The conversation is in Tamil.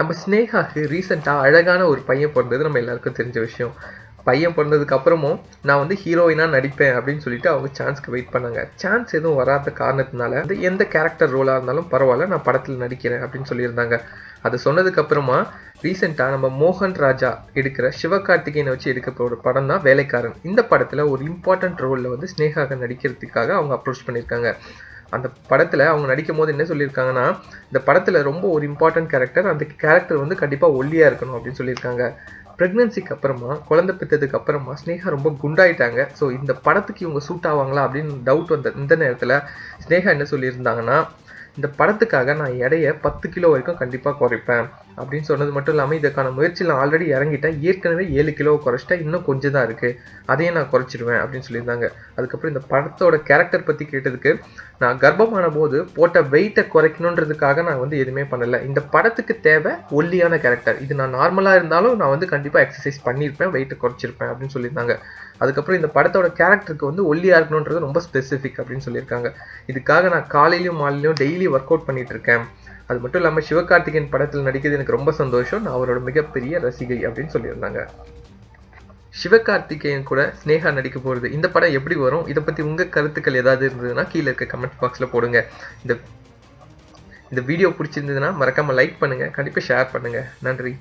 நம்ம ஸ்னேகாக்கு ரீசெண்டாக அழகான ஒரு பையன் பிறந்தது நம்ம எல்லாருக்கும் தெரிஞ்ச விஷயம். பையன் பிறந்ததுக்கு அப்புறமும் நான் வந்து ஹீரோயினாக நடிப்பேன் அப்படின்னு சொல்லிட்டு அவங்க சான்ஸ்க்கு வெயிட் பண்ணாங்க. சான்ஸ் எதுவும் வராத காரணத்தினால வந்து எந்த கேரக்டர் ரோலாக இருந்தாலும் பரவாயில்ல நான் படத்தில் நடிக்கிறேன் அப்படின்னு சொல்லியிருந்தாங்க. அது சொன்னதுக்கு அப்புறமா ரீசெண்டாக நம்ம மோகன் ராஜா எடுக்கிற சிவகார்த்திகேயனை வச்சு எடுக்க போகிற படம் தான் வேலைக்காரன். இந்த படத்தில் ஒரு இம்பார்ட்டன்ட் ரோலில் வந்து ஸ்னேகாக நடிக்கிறதுக்காக அவங்க அப்ரோச் பண்ணியிருக்காங்க. அந்த படத்தில் அவங்க நடிக்கும் போது என்ன சொல்லியிருக்காங்கன்னா இந்த படத்தில் ரொம்ப ஒரு இம்பார்ட்டன்ட் கேரக்டர் அந்த கேரக்டர் வந்து கண்டிப்பாக ஒல்லியாக இருக்கணும் அப்படின்னு சொல்லியிருக்காங்க. ப்ரெக்னன்சிக்கு அப்புறமா குழந்தை பெற்றதுக்கு அப்புறமா ஸ்னேகா ரொம்ப குண்டாயிட்டாங்க. ஸோ இந்த படத்துக்கு இவங்க சூட் ஆவாங்களா அப்படின்னு டவுட் வந்த இந்த நேரத்தில் ஸ்னேகா என்ன சொல்லியிருந்தாங்கன்னா இந்த படத்துக்காக நான் எடையை பத்து கிலோ வரைக்கும் கண்டிப்பாக குறைப்பேன். அப்படின்னு சொன்னது மட்டும் இல்லாமல் இதுக்கான முயற்சியில் நான் ஆல்ரெடி இறங்கிட்டேன் ஏற்கனவே ஏழு கிலோ குறைச்சிட்டேன் இன்னும் கொஞ்சம் தான் இருக்குது அதையும் நான் குறைச்சிடுவேன் அப்படின்னு சொல்லியிருந்தாங்க. அதுக்கப்புறம் இந்த படத்தோட கேரக்டர் பற்றி கேட்டதுக்கு நான் கர்ப்பமான போது போட்ட வெயிட்டை குறைக்கணுன்றதுக்காக நான் வந்து எதுவுமே பண்ணலை. இந்த படத்துக்கு தேவை ஒல்லியான கேரக்டர் இது நான் நார்மலாக இருந்தாலும் நான் வந்து கண்டிப்பாக எக்ஸசைஸ் பண்ணியிருப்பேன் வெயிட்டை குறைச்சிருப்பேன் அப்படின்னு சொல்லியிருந்தாங்க. அதுக்கப்புறம் இந்த படத்தோட கேரக்டருக்கு வந்து ஒல்லியாக இருக்கணுன்றது ரொம்ப ஸ்பெசிஃபிக் அப்படின்னு சொல்லியிருக்காங்க. இதுக்காக நான் காலையிலையும் மாலையிலையும் டெய்லி ஒர்க் அவுட் பண்ணிட்டு இருக்கேன். அது மட்டும் இல்லாமல் சிவகார்த்திகேயன் படத்தில் நடிக்கிறது எனக்கு ரொம்ப சந்தோஷம். நான் அவரோட மிகப்பெரிய ரசிகை அப்படின்னு சொல்லியிருந்தாங்க. சிவகார்த்திகேயன் கூட ஸ்னேகா நடிக்க போகிறது இந்த படம் எப்படி வரும்? இதை பற்றி உங்கள் கருத்துக்கள் ஏதாவது இருந்ததுன்னா கீழே இருக்க கமெண்ட் பாக்ஸில் போடுங்க. இந்த இந்த வீடியோ பிடிச்சிருந்ததுன்னா மறக்காமல் லைக் பண்ணுங்கள் கண்டிப்பாக ஷேர் பண்ணுங்கள் நன்றி.